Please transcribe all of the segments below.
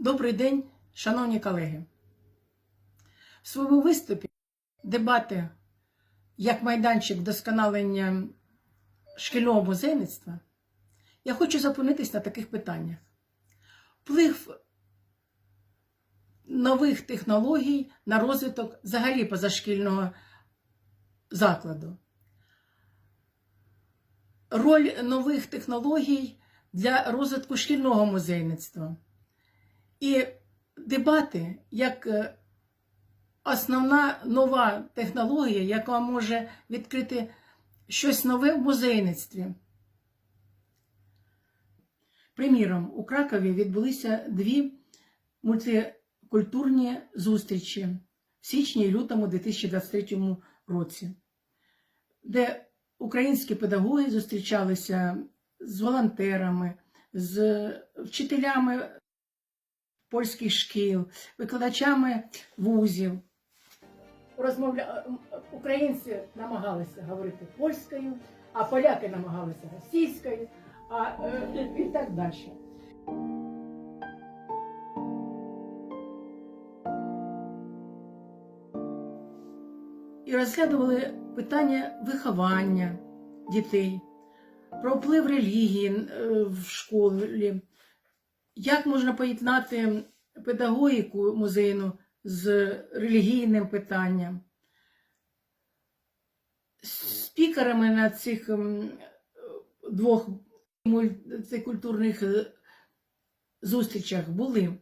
Добрий день, шановні колеги. В своєму виступі дебати як майданчик вдосконалення шкільного музейництва я хочу зупинитись на таких питаннях. Вплив нових технологій на розвиток взагалі позашкільного закладу. Роль нових технологій для розвитку шкільного музейництва. І дебати як е, основна нова технологія, яка може відкрити щось нове в музейництві. Приміром, у Кракові відбулися дві мультикультурні зустрічі в січні і лютому 2023 році, де українські педагоги зустрічалися з волонтерами, з вчителями польських шкіл, викладачами вузів. Розмовля... Українці намагалися говорити польською, а поляки намагалися російською, а е, і так далі. І розглядували питання виховання дітей, про вплив релігії е, в школі, як можна поєднати педагогіку музейну з релігійним питанням? Спікерами на цих ем, двох мультикультурних е, зустрічах були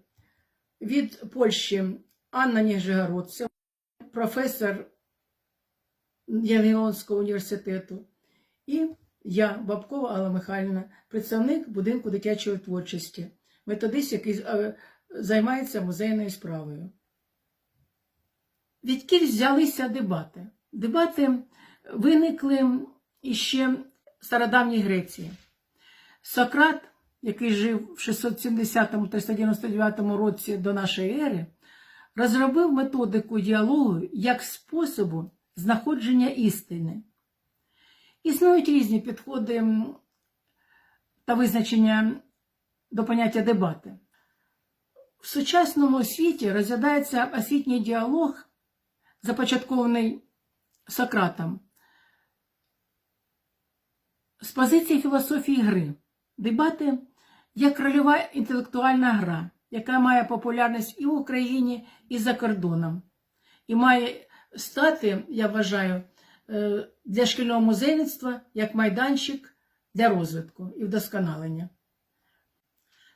від Польщі Анна Ніжегородцева, професор Євгенського університету, і я, Бабкова Алла Михайлівна, представник будинку дитячої творчості методист, який е, займається музейною справою. Відкіль взялися дебати. Дебати виникли іще в стародавній Греції. Сократ, який жив в 670-399 році до нашої ери, розробив методику діалогу як способу знаходження істини. Існують різні підходи та визначення до поняття дебати. В сучасному світі розглядається освітній діалог, започаткований Сократом, з позиції філософії гри. Дебати як рольова інтелектуальна гра, яка має популярність і в Україні, і за кордоном, і має стати, я вважаю, е, для шкільного музейництва як майданчик для розвитку і вдосконалення.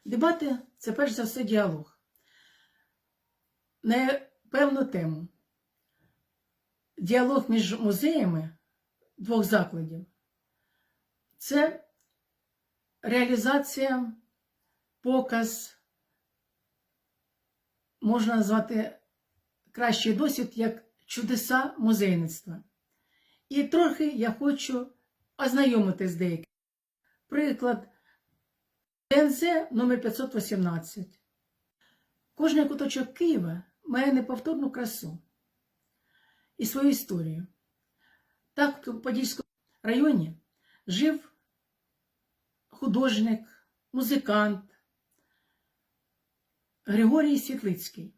Дебати це перш за все діалог на певну тему. Діалог між музеями двох закладів це реалізація, показ, можна назвати кращий досвід як чудеса музейництва. І трохи я хочу ознайомити з деякими. Приклад. ДНЗ номер 518. Кожний куточок Києва має неповторну красу і свою історію. Так, в Подільському районі жив художник, музикант Григорій Світлицький.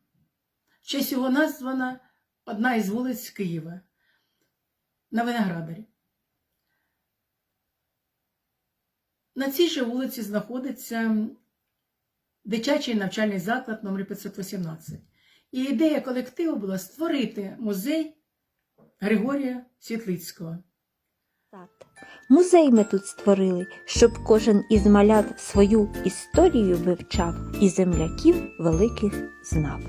В честь його названа одна із вулиць Києва на Виноградарі. На цій же вулиці знаходиться дитячий навчальний заклад номер 518. І ідея колективу була створити музей Григорія Світлицького. Музей ми тут створили, щоб кожен із малят свою історію вивчав і земляків великих знав.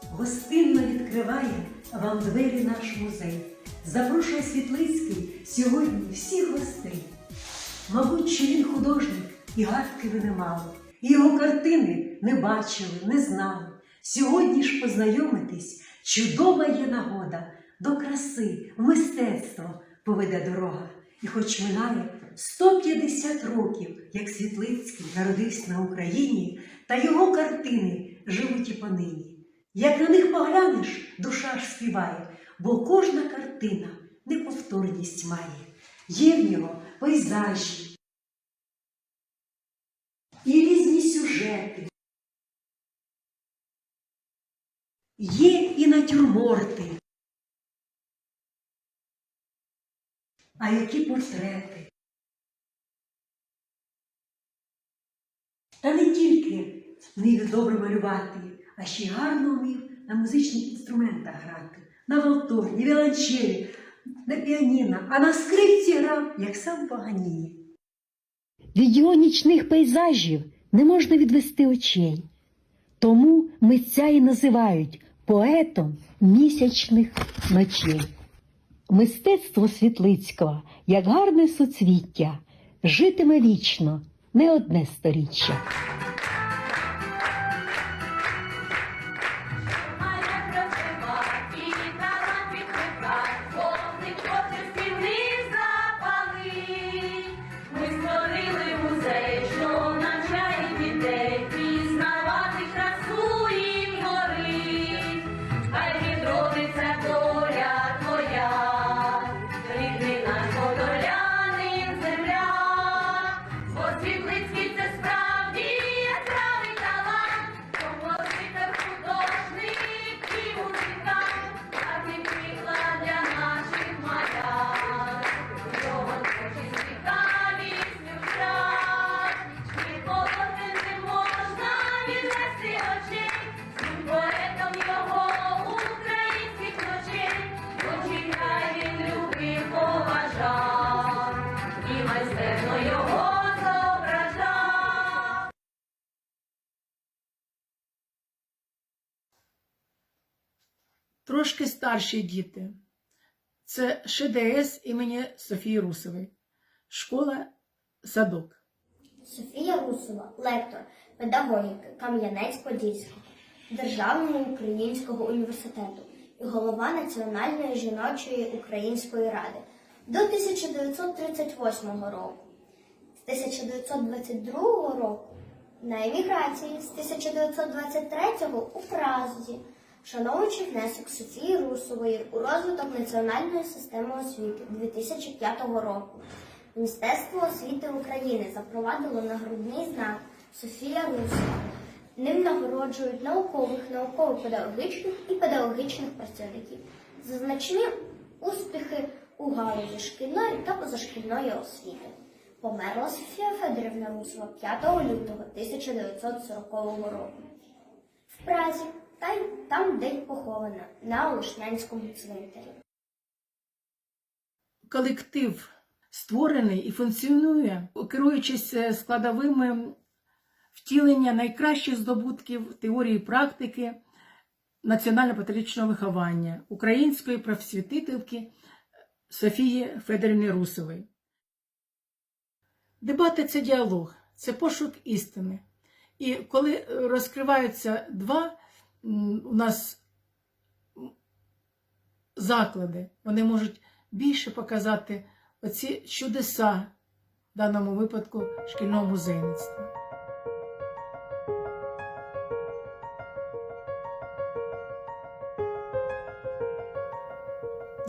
Гостинно відкриває вам двері наш музей. Запрошує Світлицький сьогодні всіх гостей. Мабуть, що він художник і гадки ви не мали, і його картини не бачили, не знали. Сьогодні ж познайомитись чудова є нагода до краси, в мистецтво поведе дорога. І хоч минає 150 років, як Світлицький народився на Україні, та його картини живуть і понині. Як на них поглянеш, душа ж співає, бо кожна картина неповторність має. Є в нього пейзажі і різні сюжети, Є і натюрморти. А які портрети. Та не тільки вмів добре малювати, а ще й гарно вмів на музичних інструментах грати, на валторні, віолончелі, на піаніно, а на скрипці грав, як сам Паганіні. Від його нічних пейзажів не можна відвести очей. Тому митця і називають поетом місячних ночей. Мистецтво Світлицького, як гарне суцвіття, житиме вічно не одне сторіччя. Трошки старші діти. Це ШДС імені Софії Русової. Школа садок. Софія Русова, лектор педагогіки Кам'янець-Подільського Державного українського університету і голова Національної жіночої української ради до 1938 року. З 1922 року на еміграції, з 1923 у Празі, вшановуючи внесок Софії Русової у розвиток національної системи освіти 2005 року. Міністерство освіти України запровадило нагрудний знак Софія Русова. Ним нагороджують наукових, науково-педагогічних і педагогічних працівників за значні успіхи у галузі шкільної та позашкільної освіти. Померла Софія Федорівна Русова 5 лютого 1940 року. В Празі, та й там, де похована, на Олешнянському цвинтарі. Колектив створений і функціонує, керуючись е, складовими втілення найкращих здобутків теорії практики національно-патріотичного виховання української просвітительки Софії Федорівни Русової. Дебати це діалог, це пошук істини. І коли е, розкриваються два у нас заклади, вони можуть більше показати оці чудеса в даному випадку шкільного музейництва.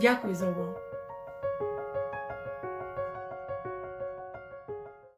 Дякую за увагу.